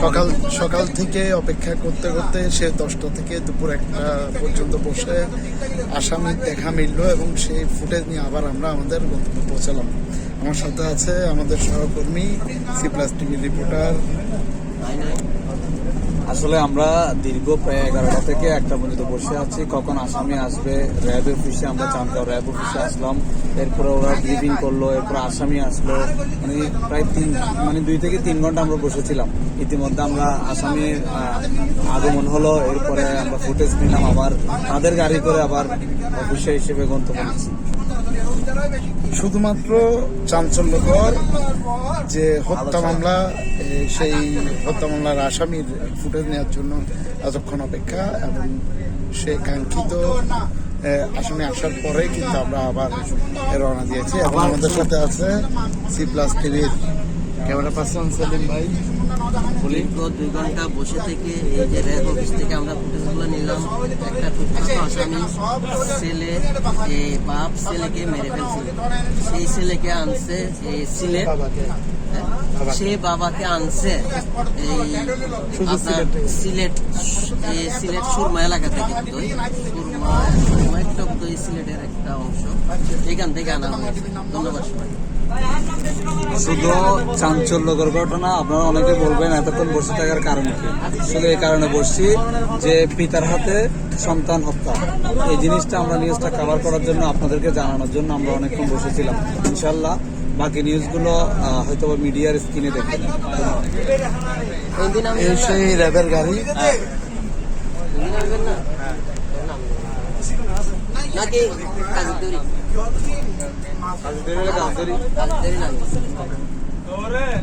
সকাল সকাল থেকে অপেক্ষা করতে করতে সে দশটা থেকে দুপুর একটা পর্যন্ত বসে আসামি দেখা মিলল এবং সেই ফুটেজ নিয়ে আবার আমরা আমাদের গন্তব্যে পৌঁছালাম। আমার সাথে আছে আমাদের সহকর্মী সি প্লাস টিভি রিপোর্টার আসলে আমরা দীর্ঘ প্রায় এগারোটা থেকে একটা পর্যন্ত বসে আছি। কখন আসামি আসবে, র্যাব অফিসে আমরা জানতাম র্যাব অফিসে আসলাম। এরপরে ওরা ব্রিফিং করল, এরপরে আসামি আসলো। মানে প্রায় তিন মানে দুই থেকে তিন ঘণ্টা আমরা বসেছিলাম। ইতিমধ্যে আমরা আসামির আগমন হলো। এরপরে আমরা ফুটেজ নিলাম আবার। তাদের গাড়ি করে আবার অফিসে হিসেবে গন্তব্য শুধুমাত্র চাঞ্চল্যকর যে হত্যা মামলা সেই হত্যা মামলার আসামির ফুটেজ নেওয়ার জন্য এতক্ষণ অপেক্ষা এবং সে কাঙ্ক্ষিত আসামি আসার পরে কিন্তু আমরা আবার রওনা দিয়েছি এবং আমাদের সাথে আছে সি প্লাস টিভির ক্যামেরা পার্সন সেলিম ভাই। দীর্ঘ দুই ঘণ্টা বসে থেকে এই যে র্যাব অফিস থেকে আমরা ফুটেজগুলো নিলাম। একটা কুখ্যাত আসামি ছেলে বাপ ছেলেকে মেরে ফেলছিল। সেই ছেলেকে আনছে এই সিলেট হ্যাঁ, সে বাবাকে আনছে এই আপনার সিলেট এই সিলেট সুরমা এলাকা থেকে দই সুরমা সুরমা একটা সিলেটের একটা অংশ। এখান থেকে আনা হয়েছে। ধন্যবাদ সবাই শুধু চাঞ্চল্যকর ঘটনা, আপনারা অনেকে বলবেন এতক্ষণ বসে থাকার কারণ কি? শুধু এই কারণে বসছি যে পিতার হাতে সন্তান হত্যা। এই জিনিসটা আমরা নিউজটা কভার করার জন্য আপনাদেরকে জানানোর জন্য আমরা অনেকক্ষণ বসেছিলাম। ইনশাল্লাহ বাকি নিউজগুলো হয়তো মিডিয়ার স্ক্রিনে সেই র্যাবের গাড়ি। నాకి కందూరి కందూరి కందూరి